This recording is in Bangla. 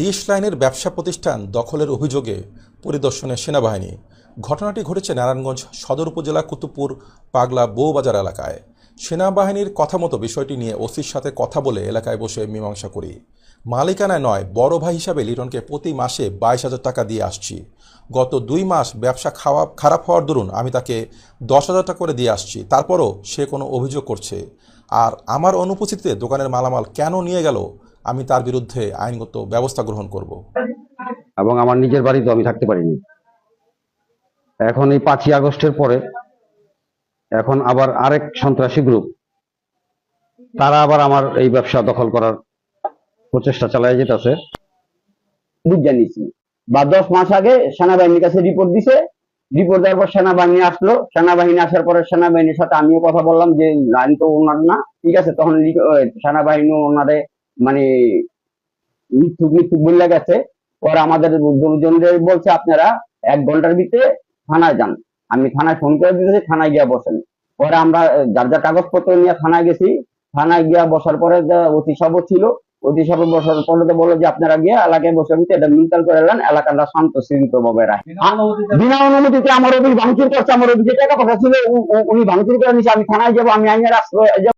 ডিশ লাইনের ব্যবসা প্রতিষ্ঠান দখলের অভিযোগে পরিদর্শনে সেনাবাহিনী। ঘটনাটি ঘটেছে নারায়ণগঞ্জ সদর উপজেলা কুতুবপুর পাগলা বৌবাজার এলাকায়। সেনাবাহিনীর কথা মতো বিষয়টি নিয়ে ওসির সাথে কথা বলে এলাকায় বসে মীমাংসা করি। মালিকানায় নয়, বড় ভাই হিসাবে লিটনকে প্রতি মাসে বাইশ হাজার টাকা দিয়ে আসছি। গত দুই মাস ব্যবসা খাওয়া খারাপ হওয়ার দরুন আমি তাকে দশ হাজার টাকা করে দিয়ে আসছি, তারপরও সে কোনো অভিযোগ করছে। আর আমার অনুপস্থিতিতে দোকানের মালামাল কেন নিয়ে গেল আমি তার বিরুদ্ধে আইনগত ব্যবস্থা গ্রহণ করব। এবং আমার নিজের বাড়িতে আমি থাকতে পারিনি। এখন এই পাঁচই আগস্টের পরে এখন আবার আরেক সন্ত্রাসী গ্রুপ, তারা আবার আমার এই ব্যবসা দখল করার প্রচেষ্টা চালায় যেতেছে। জানিয়েছি বা দশ মাস আগে সেনাবাহিনীর কাছে রিপোর্ট দিছে। রিপোর্ট দেওয়ার পর সেনাবাহিনী আসলো। সেনাবাহিনী আসার পরে সেনাবাহিনীর সাথে আমিও কথা বললাম যে, লাইন তো ওনার না। ঠিক আছে, তখন সেনাবাহিনী ওনারে মানে মিথ্যুক মিথ্যুক বলে গেছে। পরে আমাদের দুজনদের বলছে আপনারা এক ঘণ্টার ভিতরে থানায় যান। আমি থানায় ফোন করে দিতেছি থানায় গিয়া বসেন। পরে আমরা যার যার কাগজপত্র নিয়ে থানায় গেছি। থানায় গিয়া বসার পরে যে অতি সব ছিল অতি সব বসার পরে তো বলল যে আপনারা গিয়ে এলাকায় বসে কিন্তু এটা মিন্টাল করে নেন এলাকাটা শান্ত শৃঙ্খল ভাবে রাখে বিনা অনুমতিতে আমার অফিস ভাঙচুর করছে আমার অফিসে টাকা পয়সা ছিল উ- উ- উনি ভাঙচুর করে নিছে আমি থানায় যাব আমি আইনের আশ্রয়